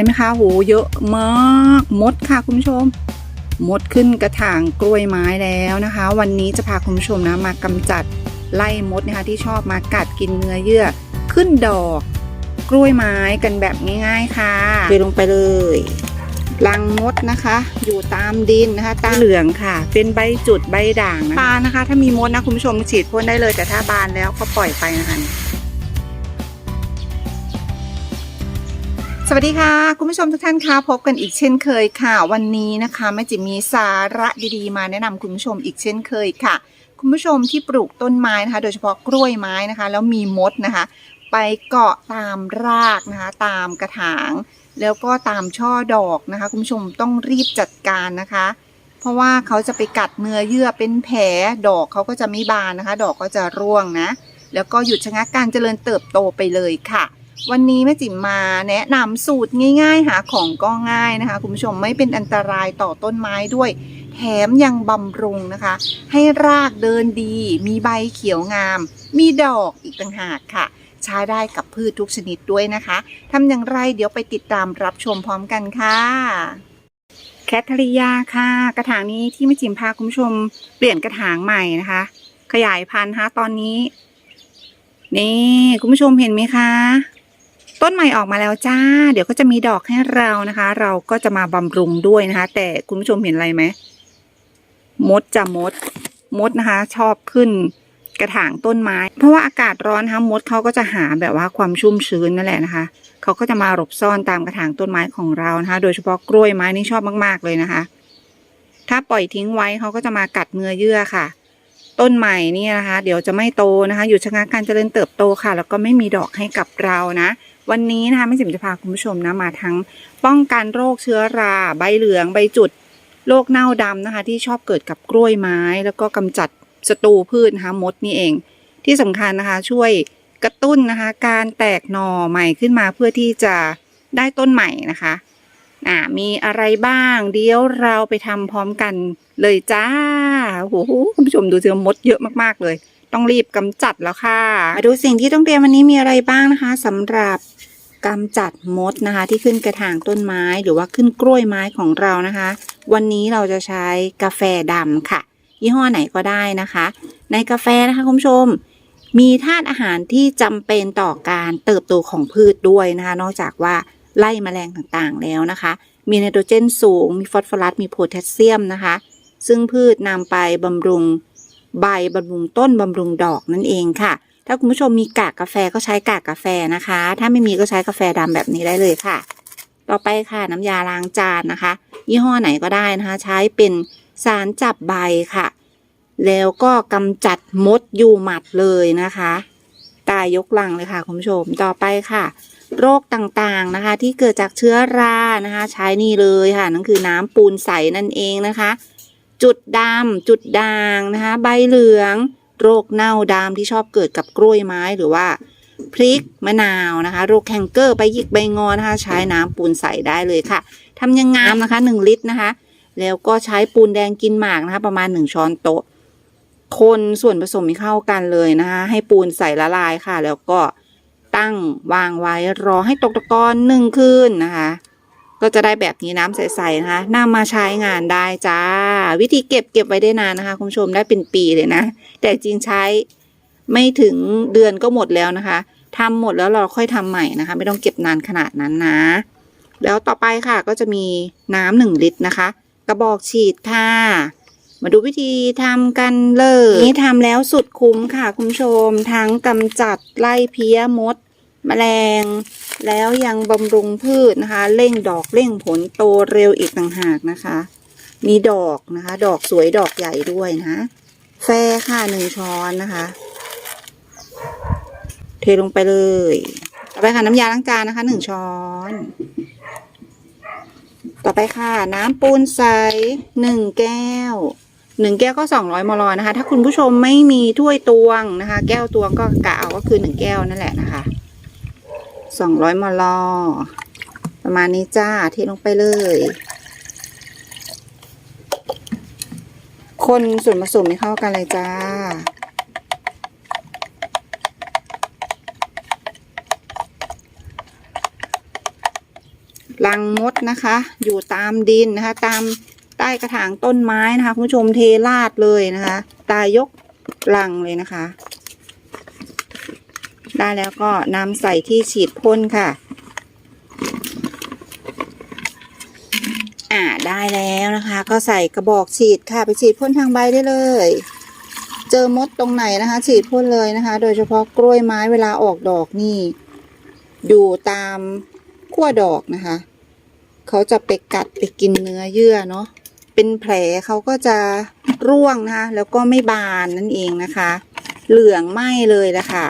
ห็นไหมคะโหเยอะมากมดค่ะคุณผู้ชมมดขึ้นกระถางกล้วยไม้แล้วนะคะ วันนี้จะพาคุณผู้ชมนะมากำจัดไล่มดนะคะที่ชอบมากัดกินเนื้อเยื่อขึ้นดอกกล้วยไม้กันแบบง่ายๆค่ะเทลงไปเลยรังมดนะคะ อยู่ตามดินนะคะตามเหลืองค่ะ เป็นใบจุดใบด่างนะบานนะคะ ถ้ามีมดนะคุณผู้ชมฉีดพ่นได้เลยแต่ถ้าบานแล้วก็ปล่อยไปนะคะ สวัสดีค่ะ คุณผู้ชมทุกท่านคะพบกันอีกเช่นเคยค่ะ วันนี้นะคะแม่จิมมีสาระดีๆ มาแนะนำคุณผู้ชมอีกเช่นเคยค่ะ คุณผู้ชมที่ปลูกต้นไม้นะคะ โดยเฉพาะกล้วยไม้นะคะ แล้วมีมดนะคะ ไปเกาะตามรากนะคะ ตามกระถาง แล้วก็ตามช่อดอกนะคะ คุณผู้ชมต้องรีบจัดการนะคะ เพราะว่าเขาจะไปกัดเนื้อเยื่อเป็นแผลดอกเขาก็จะไม่บานนะคะ ดอกก็จะร่วงนะแล้วก็หยุดชะงักการเจริญเติบโตไปเลยค่ะ วันนี้แม่จิ๋มมาแนะนำสูตรง่าย ๆ หาของก็ง่ายนะคะ คุณผู้ชมไม่เป็นอันตรายต่อต้นไม้ด้วย แถมยังบำรุงนะคะ ให้รากเดินดี มีใบเขียวงาม มีดอกอีกต่างหากค่ะ ใช้ได้กับพืชทุกชนิดด้วยนะคะทำอย่างไรเดี๋ยวไปติดตามรับชมพร้อมกันค่ะแคทริยาค่ะ กระถางนี้ที่แม่จิ๋มพาคุณผู้ชมเปลี่ยนกระถางใหม่นะคะ ขยายพันธุ์นะคะตอนนี้ นี่ คุณผู้ชมเห็นไหมคะ ต้นใหม่ออกมาแล้วจ้า เดี๋ยวก็จะมีดอกให้เรานะคะ เราก็จะมาบำรุงด้วยนะคะ แต่คุณผู้ชมเห็นอะไรไหมมดจะมด มดนะคะ ชอบขึ้นกระถางต้นไม้ เพราะว่าอากาศร้อนนะคะมดเขาก็จะหาแบบว่าความชุ่มชื้นนั่นแหละนะคะเขาก็จะมาหลบซ่อนตามกระถางต้นไม้ของเรานะคะ โดยเฉพาะกล้วยไม้นี่ชอบมาก ๆเลยนะคะ ถ้าปล่อยทิ้งไว้เขาก็จะมากัดเนื้อเยื่อค่ะ ต้นใหม่นี่นะคะ เดี๋ยวจะไม่โตนะคะหยุดชะงักการเจริญเติบโตค่ะ แล้วก็ไม่มีดอกให้กับเรานะ วันนี้นะคะแม่จิ๋มจะพาคุณผู้ชมนะมาทั้งป้องกันโรคเชื้อราใบเหลืองใบจุดโรคเน่าดำนะคะ ที่ชอบเกิดกับกล้วยไม้ แล้วก็กำจัดศัตรูพืชนะคะมดนี่เอง ที่สำคัญนะคะช่วยกระตุ้นนะคะ การแตกหน่อใหม่ขึ้นมาเพื่อที่จะได้ต้นใหม่นะคะอ่ามีอะไรบ้าง เดี๋ยวเราไปทำพร้อมกันเลยจ้าโอ้โหคุณผู้ชมดูเจอมดเยอะมากๆเลย ต้องรีบกำจัดแล้วค่ะ มาดูสิ่งที่ต้องเตรียมวันนี้มีอะไรบ้างนะคะสำหรับกำจัดมดนะคะ ที่ขึ้นกระถางต้นไม้หรือว่าขึ้นกล้วยไม้ของเรานะคะ วันนี้เราจะใช้กาแฟดำค่ะ ยี่ห้อไหนก็ได้นะคะ ในกาแฟนะคะคุณผู้ชม มีธาตุอาหารที่จำเป็นต่อการเติบโตของพืชด้วยนะคะ นอกจากว่าไล่แมลงต่างๆแล้วนะคะ มีไนโตรเจนสูง มีฟอสฟอรัส มีโพแทสเซียมนะคะ ซึ่งพืชนำไปบำรุง ใบบำรุงต้นบำรุงดอกนั่นเองค่ะ ถ้าคุณผู้ชมมีกากกาแฟก็ใช้กากกาแฟนะคะ ถ้าไม่มีก็ใช้กาแฟดำแบบนี้ได้เลยค่ะ ต่อไปค่ะน้ำยาล้างจานนะคะ ยี่ห้อไหนก็ได้นะคะ ใช้เป็นสารจับใบค่ะ แล้วก็กำจัดมดยูหมัดเลยนะคะตายยกลังเลยค่ะคุณผู้ชมต่อไปค่ะ โรคต่างๆนะคะ ที่เกิดจากเชื้อรานะคะ ใช้นี่เลยค่ะนั่นคือน้ำปูนใสนั่นเองนะคะ จุดดำจุดด่างนะคะ ใบเหลือง โรคเน่าดำที่ชอบเกิดกับกล้วยไม้หรือว่าพริกมะนาวนะคะ โรคแคนเกอร์ใบหยิกใบงอนะคะ ใช้น้ำปูนใสได้เลยค่ะทำยังไงนะคะหนึ่งลิตรนะคะ แล้วก็ใช้ปูนแดงกินหมากนะคะ ประมาณหนึ่งช้อนโต๊ะ คนส่วนผสมให้เข้ากันเลยนะคะ ให้ปูนใส่ละลายค่ะ แล้วก็ตั้งวางไว้รอให้ตกตะกอนหนึ่งคืนนะคะ ก็จะได้แบบนี้น้ำใสๆนะคะนำมาใช้งานได้จ้า วิธีเก็บเก็บไว้ได้นานนะคะคุณผู้ชมได้เป็นปีเลยนะ แต่จริงใช้ไม่ถึงเดือนก็หมดแล้วนะคะทำหมดแล้วเราค่อยทำใหม่นะคะ ไม่ต้องเก็บนานขนาดนั้นนะ แล้วต่อไปค่ะก็จะมีน้ำหนึ่งลิตรนะคะ กระบอกฉีดค่ะมาดูวิธีทำกันเลย นี่ทำแล้วสุดคุ้มค่ะคุณผู้ชม ทั้งกำจัดไล่เพี้ยมด แมลง แล้วยังบำรุงพืชนะคะ เร่งดอกเร่งผลโตเร็วอีกต่างหากนะคะ มีดอกนะคะ ดอกสวยดอกใหญ่ด้วยนะแฟค่ะหนึ่งช้อนนะคะ เทลงไปเลยต่อไปค่ะน้ำยาล้างจานนะคะหนึ่งช้อน ต่อไปค่ะน้ำปูนใสหนึ่งแก้วหนึ่งแก้วก็สองร้อยมลนะคะ ถ้าคุณผู้ชมไม่มีถ้วยตวงนะคะ แก้วตวงก็กะเอาก็คือหนึ่งแก้วนั่นแหละนะคะ สองร้อยมลประมาณนี้จ้าเทลงไปเลย คนส่วนผสมให้เข้ากันเลยจ้ารรังมดนะคะ อยู่ตามดินนะคะ ตามใต้กระถางต้นไม้นะคะคุณผู้ชมเทราดเลยนะคะ ตายกรังเลยนะคะ ได้แล้วก็นำใส่ที่ฉีดพ่นค่ะ อ่าได้แล้วนะคะ ก็ใส่กระบอกฉีดค่ะไปฉีดพ่นทางใบได้เลย เจอมดตรงไหนนะคะ ฉีดพ่นเลยนะคะ โดยเฉพาะกล้วยไม้เวลาออกดอกนี่อยู่ตามขั้วดอกนะคะ เขาจะไปกัดไปกินเนื้อเยื่อเนาะเป็นแผลเขาก็จะร่วงนะคะ แล้วก็ไม่บานนั่นเองนะคะ เหลืองไหม้เลยละค่ะ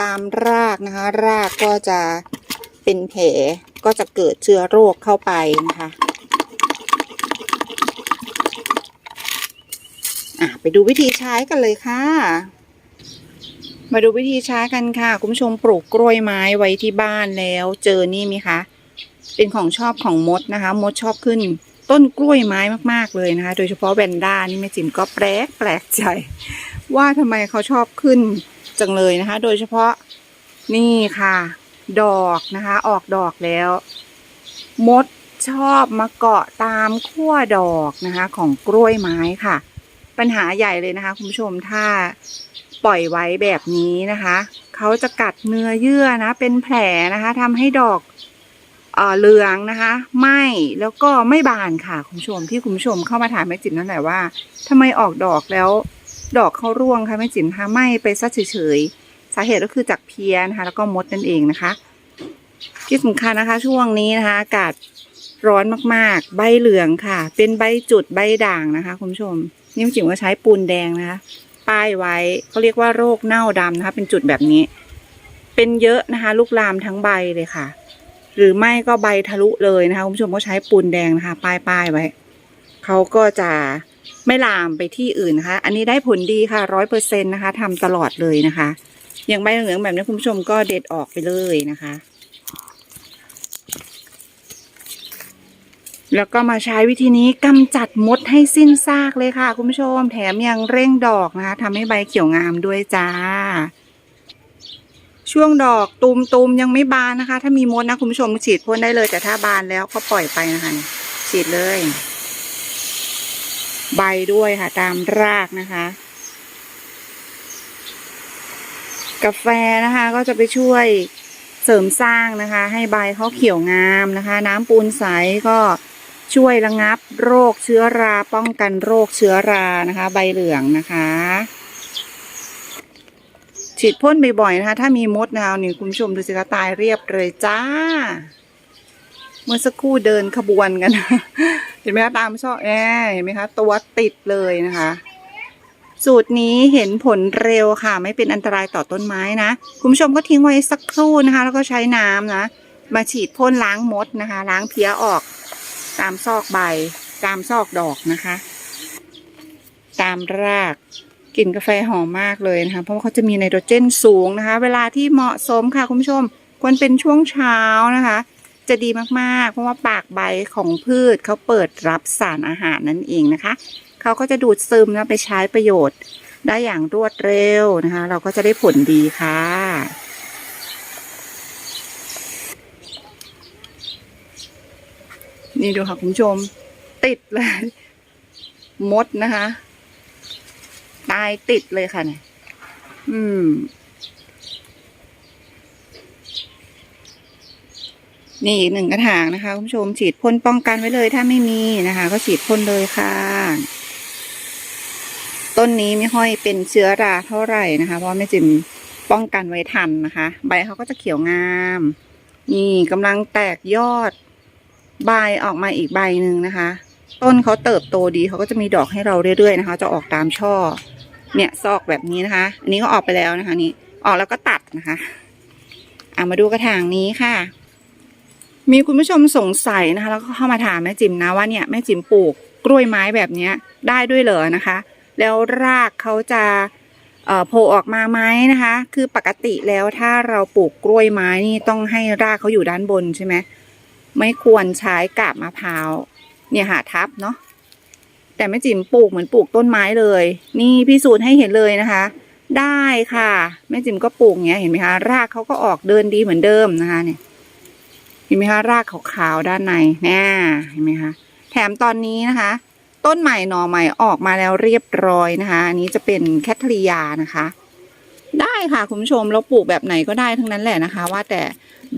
ตามรากนะคะ รากก็จะเป็นแผลก็จะเกิดเชื้อโรคเข้าไปนะคะอะไปดูวิธีใช้กันเลยค่ะ มาดูวิธีใช้กันค่ะ คุณผู้ชมปลูกกล้วยไม้ไว้ที่บ้านแล้วเจอนี่ไหมคะ เป็นของชอบของมดนะคะ มดชอบขึ้นต้นกล้วยไม้มากๆเลยนะคะ โดยเฉพาะแวนด้านี่แม่จิ๋มก็แปลกแปลกใจ ว่าทำไมเขาชอบขึ้น จังเลยนะคะ โดยเฉพาะนี่ค่ะ ดอกนะคะ ออกดอกแล้ว มดชอบมาเกาะตามขั้วดอกนะคะ ของกล้วยไม้ค่ะ ปัญหาใหญ่เลยนะคะคุณผู้ชมถ้าปล่อยไว้แบบนี้นะคะ เขาจะกัดเนื้อเยื่อนะ เป็นแผลนะคะทำให้ดอกเออเหลืองนะคะไหมแล้วก็ไม่บานค่ะคุณผู้ชมที่คุณผู้ชมเข้ามาถามแม่จิ๋มนั่นแหละว่าทำไมออกดอกแล้ว ดอกเขาร่วงค่ะแม่จิ๋มค่ะไหม้ไปซะเฉยๆ สาเหตุก็คือจากเพี้ยนะคะ แล้วก็มดนั่นเองนะคะที่สำคัญนะคะ ช่วงนี้นะคะอากาศร้อนมากๆ ใบเหลืองค่ะ เป็นใบจุดใบด่างนะคะ คุณผู้ชมนี่แม่จิ๋มก็ใช้ปูนแดงนะคะ ป้ายไว้เขาเรียกว่าโรคเน่าดำนะคะ เป็นจุดแบบนี้ เป็นเยอะนะคะ ลูกลามทั้งใบเลยค่ะ หรือไม่ก็ใบทะลุเลยนะคะ คุณผู้ชมก็ใช้ปูนแดงนะคะ ป้ายป้ายไว้เขาก็จะ ไม่ลามไปที่อื่นนะคะ อันนี้ได้ผลดีค่ะร้อยเปอร์เซ็นต์นะคะทำตลอดเลยนะคะอย่างใบเหลืองแบบนี้คุณผู้ชมก็เด็ดออกไปเลยนะคะ แล้วก็มาใช้วิธีนี้กำจัดมดให้สิ้นซากเลยค่ะ คุณผู้ชมแถมยังเร่งดอกนะคะทำให้ใบเขียวงามด้วยจ้า ช่วงดอกตูมตูมๆยังไม่บานนะคะ ถ้ามีมดนะคุณผู้ชมฉีดพ่นได้เลยแต่ถ้าบานแล้วก็ปล่อยไปนะคะฉีดเลย ใบด้วยค่ะ ตามรากนะคะ กาแฟนะคะ ก็จะไปช่วยเสริมสร้างนะคะ ให้ใบเขาเขียวงามนะคะ น้ำปูนใสก็ช่วยระงับโรคเชื้อราป้องกันโรคเชื้อรานะคะ ใบเหลืองนะคะ ฉีดพ่นบ่อยๆนะคะ ถ้ามีมดนะคะนี่คุณผู้ชมดูสิคะตายเรียบเลยจ้า เมื่อสักครู่เดินขบวนกัน เห็นไหมคะตามช่อแอเห็นไหมคะ ตัวติดเลยนะคะ สูตรนี้เห็นผลเร็วค่ะ ไม่เป็นอันตรายต่อต้นไม้นะ คุณผู้ชมก็ทิ้งไว้สักครู่นะคะ แล้วก็ใช้น้ำนะ มาฉีดพ่นล้างมดนะคะ ล้างเพี้ยออก ตามซอกใบ ตามซอกดอกนะคะ ตามรากกลิ่นกาแฟหอมมากเลยนะคะ เพราะว่าเขาจะมีไนโตรเจนสูงนะคะ เวลาที่เหมาะสมค่ะคุณผู้ชมควรเป็นช่วงเช้านะคะ จะดีมากๆ เพราะว่าปากใบของพืชเขาเปิดรับสารอาหารนั่นเองนะคะเขาก็จะดูดซึมแล้วไปใช้ประโยชน์ ได้อย่างรวดเร็วนะคะ เราก็จะได้ผลดีค่ะนี่ดูค่ะคุณผู้ชม ติดเลย มดนะคะ ตายติดเลยค่ะเนี่ยอืม นี่อีกหนึ่งกระถางนะคะคุณผู้ชมฉีดพ่นป้องกันไว้เลย ถ้าไม่มีนะคะ ก็ฉีดพ่นเลยค่ะ ต้นนี้ไม่ค่อยเป็นเชื้อราเท่าไหร่นะคะ เพราะว่าแม่จิมป้องกันไว้ทันนะคะ ใบเขาก็จะเขียวงาม นี่กำลังแตกยอดใบออกมาอีกใบหนึ่งนะคะ ต้นเขาเติบโตดีเขาก็จะมีดอกให้เราเรื่อยๆนะคะ จะออกตามช่อ เนี่ยซอกแบบนี้นะคะ อันนี้ก็ออกไปแล้วนะคะ นี่ออกแล้วก็ตัดนะคะอะมาดูกระถางนี้ค่ะ มีคุณผู้ชมสงสัยนะคะ แล้วก็เข้ามาถามแม่จิ๋มนะว่าเนี่ยแม่จิ๋มปลูกกล้วยไม้แบบนี้ได้ด้วยเหรอนะคะ แล้วรากเขาจะโผล่ออกมาไหมนะคะ คือปกติแล้วถ้าเราปลูกกล้วยไม้นี่ต้องให้รากเขาอยู่ด้านบนใช่ไหมไม่ควรใช้กาบมะพร้าวเนี่ยหาทับเนาะแต่แม่จิ๋มปลูกเหมือนปลูกต้นไม้เลย นี่พิสูจน์ให้เห็นเลยนะคะ ได้ค่ะแม่จิ๋มก็ปลูกเงี้ยเห็นไหมคะรากเขาก็ออกเดินดีเหมือนเดิมนะคะเนี่ย เห็นไหมคะรากขาวๆด้านในเนี่ยเห็นไหมคะแถมตอนนี้นะคะ ต้นใหม่หน่อใหม่ออกมาแล้วเรียบร้อยนะคะ อันนี้จะเป็นแคทริยานะคะ ได้ค่ะคุณผู้ชมเราปลูกแบบไหนก็ได้ทั้งนั้นแหละนะคะ ว่าแต่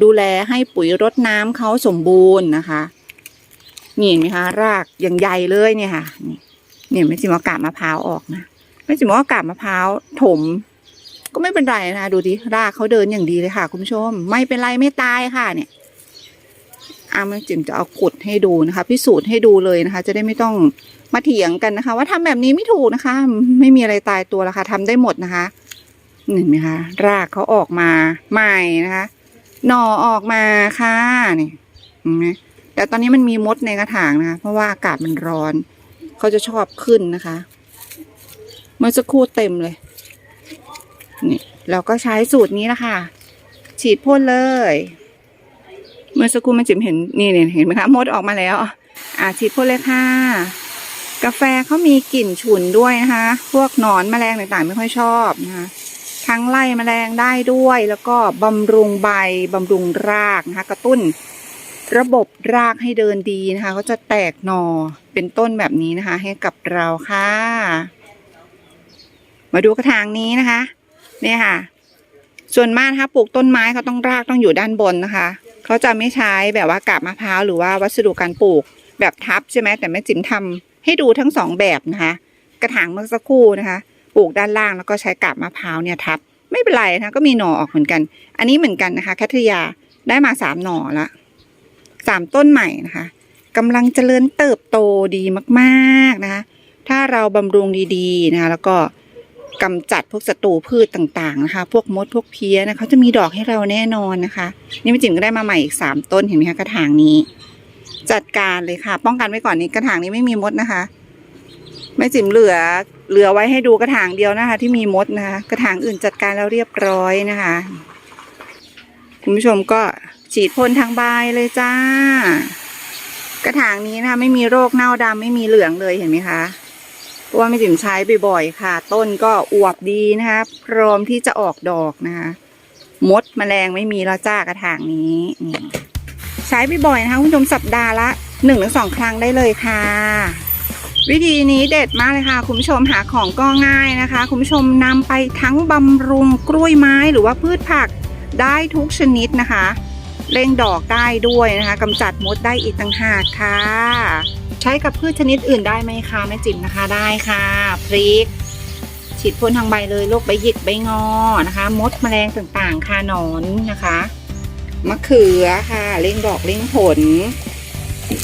ดูแลให้ปุ๋ยรดน้ำเขาสมบูรณ์นะคะนี่เห็นไหมคะ รากอย่างใหญ่เลยเนี่ยค่ะ นี่เนี่ยไม่จิมอากาบมะพร้าวออกนะไม่จิมอากาบมะพร้าวถม ก็ไม่เป็นไรนะคะดูดิรากเขาเดินอย่างดีเลยค่ะ คุณผู้ชม ไม่เป็นไรไม่ตายค่ะเนี่ย อาแม่จิมจะเอาขุดให้ดูนะคะ พิสูจน์ให้ดูเลยนะคะ จะได้ไม่ต้องมาเถียงกันนะคะ ว่าทำแบบนี้ไม่ถูกนะคะ ไม่มีอะไรตายตัวแล้วค่ะทำได้หมดนะคะเห็นไหมคะ รากเขาออกมาใหม่นะคะหน่อออกมาค่ะนี่เห็นไหมแต่ตอนนี้มันมีมดในกระถางนะคะ เพราะว่าอากาศมันร้อน เขาจะชอบขึ้นนะคะ เมื่อสักครู่เต็มเลยนี่เราก็ใช้สูตรนี้ละคะ ฉีดพ่นเลย เมื่อสักครู่แมันจิ๋มเห็นนี่เนี่ยเห็นไหมคะมดออกมาแล้วอาฉีดพ่นเลยค่ะ กาแฟเขามีกลิ่นฉุนด้วยนะคะ พวกหนอนแมลงต่างๆ ไม่ค่อยชอบนะคะทั้งไล่แมลงได้ด้วย แล้วก็บำรุงใบบำรุงรากนะคะ กระตุ้นระบบรากให้เดินดีนะคะก็จะแตกหนอเป็นต้นแบบนี้นะคะ ให้กับเราค่ะ มาดูกระถางนี้นะคะ เนี่ยค่ะ ส่วนมากถ้าปลูกต้นไม้เขาต้องรากต้องอยู่ด้านบนนะคะ เขาจะไม่ใช้แบบว่ากาบมะพร้าวหรือว่าวัสดุการปลูกแบบทับใช่ไหมแต่แม่จิ๋มทำให้ดูทั้งสองแบบนะคะ กระถางเมื่อสักครู่นะคะ ปลูกด้านล่างแล้วก็ใช้กาบมะพร้าวเนี่ยทับ ไม่เป็นไรนะคะก็มีหน่อออกเหมือนกัน อันนี้เหมือนกันนะคะแคทริยาได้มาสามหน่อละสามต้นใหม่นะคะกำลังเจริญเติบโตดีมาก ๆนะคะ ถ้าเราบำรุงดีๆนะคะแล้วก็ กำจัดพวกศัตรูพืชต่างๆนะคะ พวกมดพวกเพี้ยนะคะเขาจะมีดอกให้เราแน่นอนนะคะ นี่แม่จิ๋มก็ได้มาใหม่อีกสามต้นเห็นไหมคะกระถางนี้ จัดการเลยค่ะ ป้องกันไว้ก่อนนี้กระถางนี้ไม่มีมดนะคะแม่จิ๋มเหลือเหลือไว้ให้ดูกระถางเดียวนะคะ ที่มีมดนะคะ กระถางอื่นจัดการแล้วเรียบร้อยนะคะ คุณผู้ชมก็ฉีดพ่นทางใบเลยจ้า กระถางนี้นะคะ ไม่มีโรคเน่าดำไม่มีเหลืองเลยเห็นไหมคะ เพราะว่าแม่จิ๋มใช้บ่อยๆค่ะ ต้นก็อวบดีนะคะพร้อมที่จะออกดอกนะคะมดแมลงไม่มีแล้วจ้ากระถางนี้นี่ใช้บ่อยๆนะคะคุณผู้ชมสัปดาห์ละหนึ่งหรือสองครั้งได้เลยค่ะ วิธีนี้เด็ดมากเลยค่ะ คุณผู้ชมหาของก็ง่ายนะคะ คุณผู้ชมนำไปทั้งบำรุงกล้วยไม้หรือว่าพืชผักได้ทุกชนิดนะคะเร่งดอกได้ด้วยนะคะกำจัดมดได้อีกต่างหากค่ะ ใช้กับพืชชนิดอื่นได้ไหมคะแม่จิ๋มนะคะได้ค่ะพริก ฉีดพ่นทางใบเลยโรคใบหยิกใบงอนะคะ มดแมลงต่างๆค่ะหนอนนะคะมะเขือค่ะเล่งดอกเล่งผล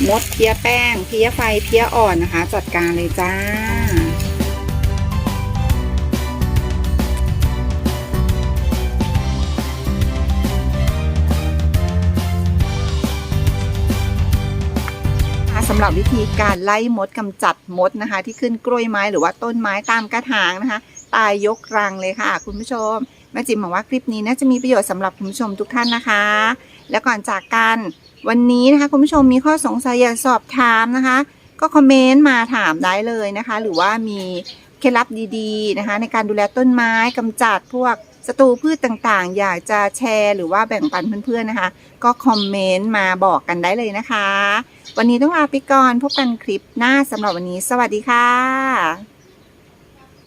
มดเพี้ยแป้งเพี้ยไฟเพี้ยอ่อนนะคะ จัดการเลยจ้าำหรับวิธีการไล่มดกำจัดมดนะคะ ที่ขึ้นกล้วยไม้หรือว่าต้นไม้ตามกระถางนะคะ ตายยกรังเลยค่ะ คุณผู้ชมแม่จิมหวังว่าคลิปนี้น่าจะมีประโยชน์สำหรับคุณผู้ชมทุกท่านนะคะ และก่อนจากกันวันนี้นะคะคุณผู้ชมมีข้อสงสัยอยากสอบถามนะคะ ก็คอมเมนต์มาถามได้เลยนะคะ หรือว่ามีเคล็ดลับดีๆนะคะ ในการดูแลต้นไม้กำจัดพวก ศัตรูพืชต่างๆ อยากจะแชร์หรือว่าแบ่งปันเพื่อนๆนะคะ ก็คอมเมนต์มาบอกกันได้เลยนะคะ วันนี้ต้องลาไปก่อนพบกันคลิปหน้าสำหรับวันนี้ สวัสดีค่ะ